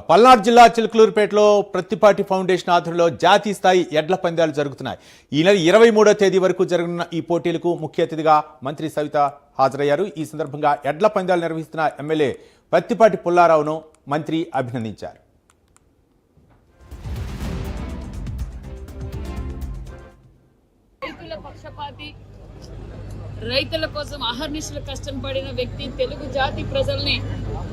పల్నాడు జిల్లా చిలుకలూరుపేటలో ప్రత్తిపాటి ఫౌండేషన్ ఆధ్వర్యంలో జాతీయ స్థాయి ఎడ్ల పందాలు జరుగుతున్నాయి. ఈ నెల ఇరవై మూడో తేదీ వరకు జరగనున్న ఈ పోటీలకు ముఖ్య అతిథిగా మంత్రి సవిత హాజరయ్యారు. ఈ సందర్భంగా ఎడ్ల పందాలు నిర్వహిస్తున్న ఎమ్మెల్యే ప్రత్తిపాటి పుల్లారావును మంత్రి అభినందించారు. పక్షపాతి రైతుల కోసం అహర్నిశలు కష్టం పడిన వ్యక్తి తెలుగు జాతి ప్రజల్ని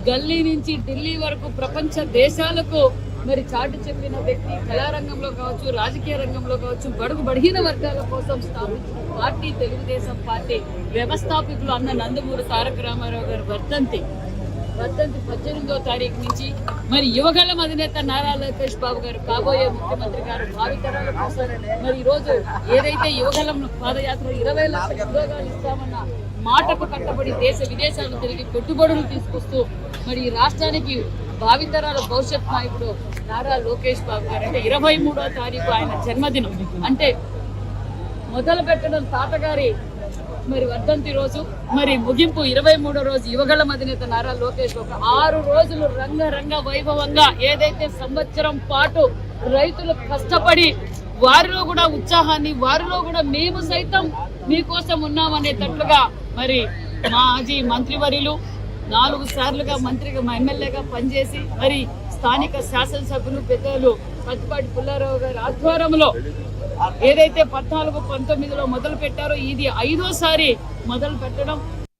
గల్లీ నుంచి ఢిల్లీ వరకు ప్రపంచ దేశాలకు మరి చాటు చెప్పిన వ్యక్తి కళారంగంలో కావచ్చు రాజకీయ రంగంలో కావచ్చు బడుగు బడిహీన వర్గాల కోసం స్థాపించిన పార్టీ తెలుగుదేశం పార్టీ వ్యవస్థాపకులు అన్న నందమూరి తారక రామారావు గారు వర్ధంతి. వర్ధంతి పద్దెనిమిదో తారీఖు నుంచి మరి యువగళం అధినేత నారా లోకేష్ బాబు గారు కాబోయే ముఖ్యమంత్రి గారు భావితరాల కోసం మరి ఈ రోజు ఏదైతే యువగళం పాదయాత్ర ఇరవై లక్షల ఉద్యోగాలు ఇస్తామన్న మాటకు కట్టబడి దేశ విదేశాలు తిరిగి పెట్టుబడులు తీసుకొస్తూ మరి ఈ రాష్ట్రానికి భావితరాల భవిష్యత్ నాయకుడు నారా లోకేష్ బాబు గారు. అంటే ఇరవై మూడో తారీఖు ఆయన జన్మదినం. అంటే మొదలు పెట్టడం తాతగారి మరి వర్ధంతి రోజు మరి ముగింపు ఇరవై మూడో రోజు యువగల అధినేత నారా లోకేష్ ఒక ఆరు రోజులు రంగరంగ వైభవంగా ఏదైతే సంవత్సరం పాటు రైతులు కష్టపడి వారిలో కూడా ఉత్సాహాన్ని వారిలో కూడా మేము సైతం మీకోసం ఉన్నామనేటట్లుగా మరి మాజీ మంత్రివర్యులు నాలుగు సార్లుగా మంత్రిగా మా ఎమ్మెల్యేగా పనిచేసి మరి స్థానిక శాసనసభ్యులు పెద్దలు పత్తిపాటి పుల్లారావు గారి ఆధ్వర్యంలో ఏదైతే పద్నాలుగు పంతొమ్మిదిలో మొదలు పెట్టారో ఇది ఐదోసారి మొదలు పెట్టడం